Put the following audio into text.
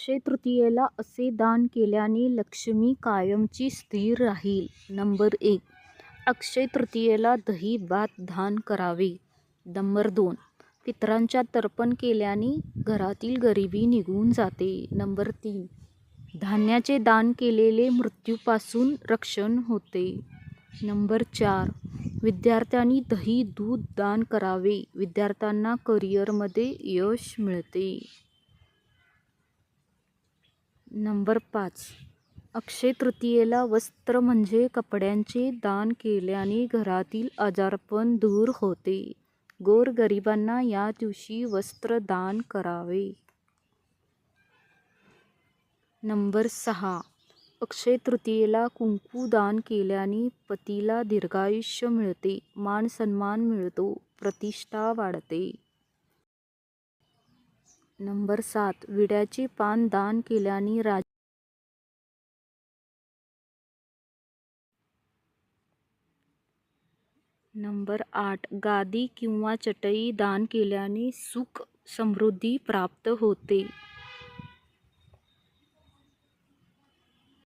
अक्षय तृतीयेला असे दान केल्याने लक्ष्मी कायमची स्थिर राहील. नंबर एक अक्षय तृतीयेला दही भात दान करावे. नंबर दोन पितरांच्या तर्पण केल्याने घरातील गरिबी निघून जाते. नंबर तीन धान्याचे दान केलेले मृत्यूपासून रक्षण होते. नंबर चार विद्यार्थ्यांनी दही दूध दान करावे. विद्यार्थ्यांना करिअरमध्ये यश मिळते. नंबर पाच अक्षय तृतीयेला वस्त्र म्हणजे कपड्यांचे दान केल्याने घरातील आजारपण दूर होते. गोरगरिबांना या दिवशी वस्त्र दान करावे. नंबर सहा अक्षय तृतीयेला कुंकू दान केल्याने पतीला दीर्घायुष्य मिळते. मानसन्मान मिळतो. प्रतिष्ठा वाढते. नंबर सात विड्याचे पान दान केल्याने राज नंबर आठ गादी किंवा चटई दान केल्याने सुख समृद्धी प्राप्त होते.